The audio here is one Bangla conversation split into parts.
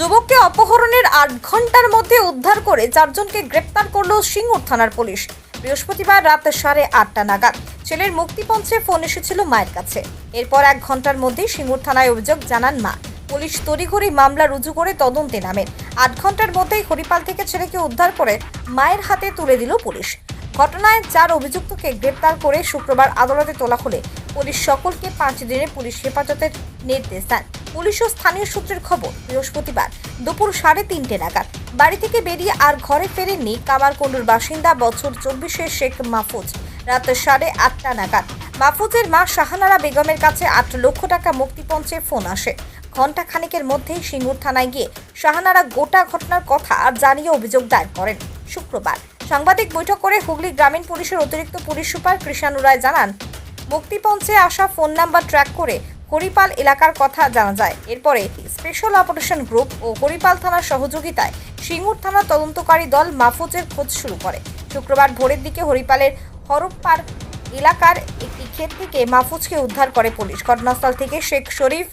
যুবককে অপহরণের আট ঘণ্টার মধ্যে উদ্ধার করে চারজনকে গ্রেপ্তার করল সিঙ্গুর থানার পুলিশ। বৃহস্পতিবার রাত সাড়ে আটটা নাগাদ ছেলের মুক্তিপঞ্চে ফোন এসেছিল মায়ের কাছে। এরপর এক ঘণ্টার মধ্যেই সিঙ্গুর থানায় অভিযোগ জানান মা। পুলিশ তড়িঘড়ি মামলা রুজু করে তদন্তে নামেন আট ঘণ্টার মধ্যেই হরিপাল থেকে ছেলেকে উদ্ধার করে মায়ের হাতে তুলে দিল পুলিশ। ঘটনায় চার অভিযুক্তকে গ্রেপ্তার করে শুক্রবার আদালতে তোলা হলে পুলিশ সকলকে পাঁচ দিনে পুলিশ হেফাজতের নির্দেশ দেন। পুলিশ ও স্থানীয় সূত্রের খবর, বৃহস্পতিবার দুপুর সাড়ে তিনটে নাগাদ বাড়ি থেকে বেরিয়ে আর ঘরে ফেরেননি কামারকুণ্ডুর বাসিন্দা বছর চব্বিশের শেখ মাহফুজ। রাত সাড়ে আটটা নাগাদ মাহফুজের মা শাহানারা বেগমের কাছে আট লক্ষ টাকা মুক্তিপঞ্চে ফোন আসে। ঘণ্টা খানিকের মধ্যেই সিঙ্গুর থানায় গিয়ে শাহানারা গোটা ঘটনার কথা আর জানিয়ে অভিযোগ দায়ের করেন। শুক্রবার সাংবাদিক বৈঠক করে হুগলি গ্রামীণ পুলিশের অতিরিক্ত পুলিশ সুপার কৃষাণু রায় জানান মুক্তিপঞ্চে আসা ফোন নাম্বার ট্র্যাক করে হরিপাল এলাকার কথা জানা যায়। এরপরে স্পেশাল অপারেশন গ্রুপ ও হরিপাল থানার সহযোগিতায় সিঙ্গুর থানার তদন্তকারী দল মাহফুজের খোঁজ শুরু করে। শুক্রবার ভোরের দিকে হরিপালের হরপ্পার এলাকার একটি ক্ষেত থেকে মাহফুজকে উদ্ধার করে পুলিশ। ঘটনাস্থল থেকে শেখ শরীফ,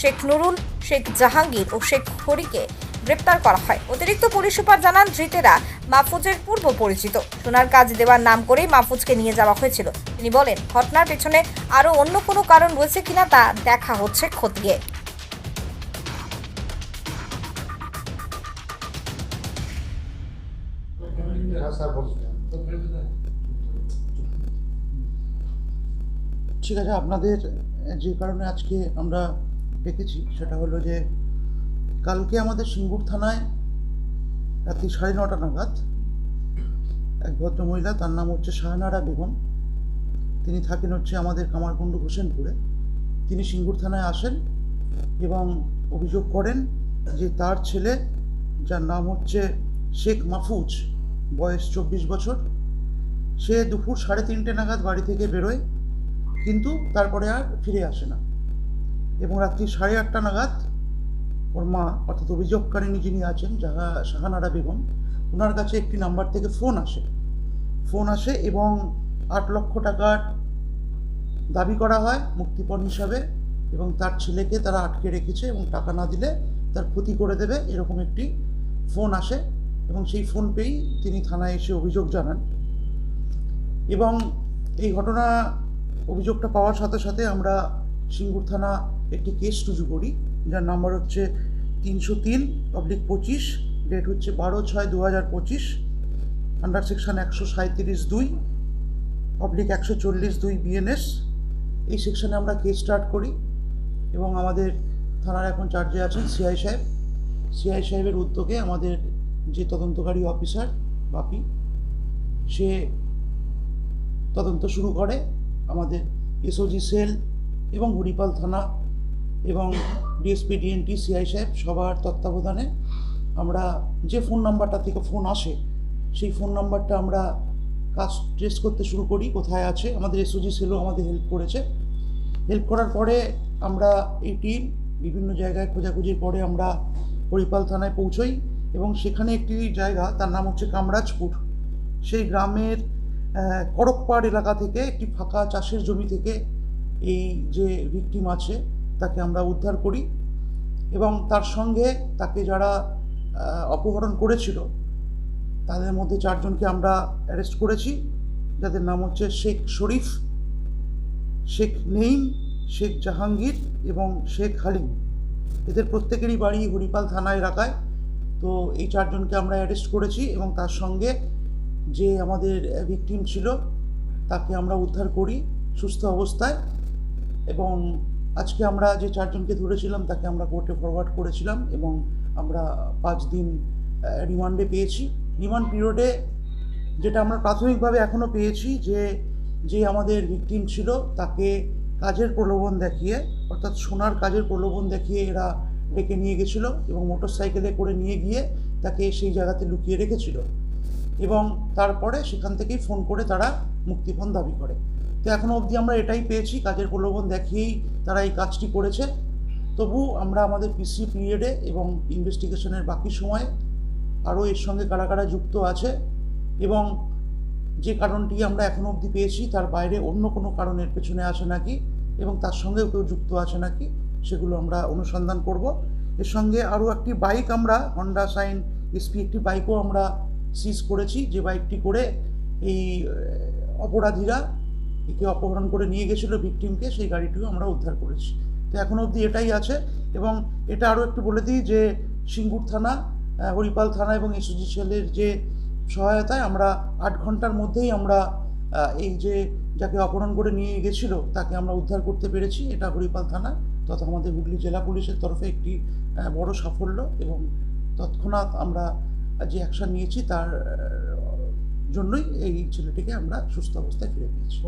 শেখ নুরুল, শেখ জাহাঙ্গীর ও শেখ হরিকে গ্রেপ্তার করা হয়। অতিরিক্ত পুলিশ সুপার জানান, ধৃতেরা মাহফুজের পূর্ব পরিচিত। সোনার কাজ দেওয়ার নাম করেই মাহফুজকে নিয়ে যাওয়া হয়েছিল। তিনি বলেন, ঘটনার পেছনে আরও অন্য কোনো কারণ রয়েছে কিনা তা দেখা হচ্ছে খতিয়ে ঠিক আছে, আপনাদের যে কারণে আজকে আমরা ডেকেছি, সেটা হলো যে কালকে আমাদের সিঙ্গুর থানায় রাত্রি সাড়ে নটা নাগাদ এক ভদ্রমহিলা, তার নাম হচ্ছে শাহনারা বেগম। তিনি থাকেন হচ্ছে আমাদের কামারকুণ্ড হোসেনপুরে। তিনি সিঙ্গুর থানায় আসেন এবং অভিযোগ করেন যে তার ছেলে, যার নাম হচ্ছে শেখ মাহফুজ, বয়স চব্বিশ বছর, সে দুপুর সাড়ে তিনটে নাগাদ বাড়ি থেকে বেরোয়, কিন্তু তারপরে আর ফিরে আসে না। এবং রাত্রি সাড়ে আটটা নাগাদ ওর মা অর্থাৎ অভিযোগকারিণী যিনি আছেন যাহা শাহানারা বেগম, ওনার কাছে একটি নাম্বার থেকে ফোন আসে। ফোন আসে এবং আট লক্ষ টাকার দাবি করা হয় মুক্তিপণ হিসাবে এবং তার ছেলেকে তারা আটকে রেখেছে এবং টাকা না দিলে তার ক্ষতি করে দেবে, এরকম একটি ফোন আসে এবং সেই ফোন পেয়েই তিনি থানায় এসে অভিযোগ জানান। এবং এই ঘটনা অভিযোগটা পাওয়ার সাথে সাথে আমরা সিঙ্গুর থানা একটি কেস রুজু করি, যার নাম্বার হচ্ছে তিনশো তিন পাবলিক পঁচিশ ডেট হচ্ছে বারো ছয় দু হাজার পঁচিশ আন্ডার সেকশন একশো সাঁত্রিশ দুই পাবলিক একশো চল্লিশ দুই বিএনএস এই সেকশনে আমরা কেস স্টার্ট করি এবং আমাদের থানার এখন চার্জে আছেন সিআই সাহেব। সিআই সাহেবের উদ্যোগে আমাদের যে তদন্তকারী অফিসার বাপি, সে তদন্ত শুরু করে আমাদের এসওজি সেল এবং হরিপাল থানা এবং ডিএসপি ডিএনটি সিআই সাহেব সবার তত্ত্বাবধানে আমরা যে ফোন নাম্বারটা থেকে ফোন আসে, সেই ফোন নাম্বারটা আমরা কাজ ট্রেস করতে শুরু করি, কোথায় আছে, আমাদের এসওজি সেলও আমাদের হেল্প করেছে। হেল্প করার পরে আমরা এই টিম বিভিন্ন জায়গায় খোঁজাখুঁজির পরে আমরা হরিপাল থানায় পৌঁছই এবং সেখানে একটি জায়গা, তার নাম হচ্ছে কামরাজপুর। সেই গ্রামের করকপাড় এলাকা থেকে একটি ফাঁকা চাষের জমি থেকে এই যে ভিকটিম আছে তাকে আমরা উদ্ধার করি এবং তার সঙ্গে তাকে যারা অপহরণ করেছিল, তাদের মধ্যে চারজনকে আমরা অ্যারেস্ট করেছি। যাদের নাম হচ্ছে শেখ শরীফ, শেখ নেইম, শেখ জাহাঙ্গীর এবং শেখ হালিম। এদের প্রত্যেকেরই বাড়ি হরিপাল থানা এলাকায়। তো এই চারজনকে আমরা অ্যারেস্ট করেছি এবং তার সঙ্গে যে আমাদের ভিকটিম ছিল, তাকে আমরা উদ্ধার করি সুস্থ অবস্থায় এবং আজকে আমরা যে চারজনকে ধরেছিলাম, তাকে আমরা কোর্টে ফরওয়ার্ড করেছিলাম এবং আমরা পাঁচ দিন রিমান্ডে পেয়েছি। রিমান্ড পিরিয়ডে যেটা আমরা প্রাথমিকভাবে এখনও পেয়েছি যে যে আমাদের ভিকটিম ছিল, তাকে কাজের প্রলোভন দেখিয়ে, অর্থাৎ সোনার কাজের প্রলোভন দেখিয়ে এরা ডেকে নিয়ে গেছিল এবং মোটর সাইকেলে করে নিয়ে গিয়ে তাকে সেই জায়গাতে লুকিয়ে রেখেছিল। এবং তারপরে সেখান থেকেই ফোন করে তারা মুক্তিপণ দাবি করে। তো এখনও অবধি আমরা এটাই পেয়েছি, কাজের প্রলোভন দেখিয়েই তারা এই কাজটি করেছে। তবু আমরা আমাদের পিসি পিরিয়ডে এবং ইনভেস্টিগেশনের বাকি সময়ে আরও এর সঙ্গে কারা কারা যুক্ত আছে এবং যে কারণটি আমরা এখনও অবধি পেয়েছি, তার বাইরে অন্য কোনো কারণের পেছনে আছে নাকি এবং তার সঙ্গেও কেউ যুক্ত আছে নাকি সেগুলো আমরা অনুসন্ধান করব। এর সঙ্গে আরও একটি বাইক আমরা হন্ডা সাইন এসপি একটি বাইকও আমরা সিজ করেছি। যে বাইকটি করে এই, অপরাধীরা একে অপহরণ করে নিয়ে গেছিল ভিকটিমকে সেই গাড়িটিও আমরা উদ্ধার করেছি। তো এখনও অবধি এটাই আছে এবং এটা আরও একটু বলে দিই যে সিঙ্গুর থানা হরিপাল থানা এবং এসওজি সেলের যে সহায়তায় আমরা আট ঘণ্টার মধ্যেই আমরা এই যে যাকে অপহরণ করে নিয়ে গেছিল তাকে আমরা উদ্ধার করতে পেরেছি। এটা হরিপাল থানা তথা আমাদের হুগলি জেলা পুলিশের তরফে একটি বড় সাফল্য এবং তৎক্ষণাৎ আমরা যে অ্যাকশন নিয়েছি তার জন্যই এই ছেলেটিকে আমরা সুস্থ অবস্থায় ফিরে পেয়েছি।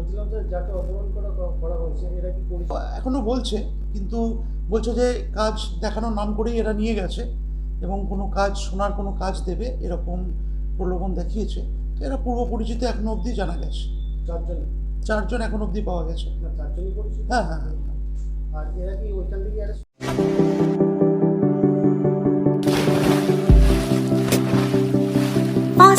এখনও বলছে কিন্তু বলছে যে কাজ দেখানোর নাম করেই এরা নিয়ে গেছে এবং কোনো কাজ শোনার কোনো কাজ দেবে এরকম প্রলোভন দেখিয়েছে। তো এরা পূর্ব পরিচিত এখনও অবধি জানা গেছে। চারজন? চারজন এখন অবধি পাওয়া গেছে। হ্যাঁ হ্যাঁ হ্যাঁ। আর এরা কি ওইখান থেকে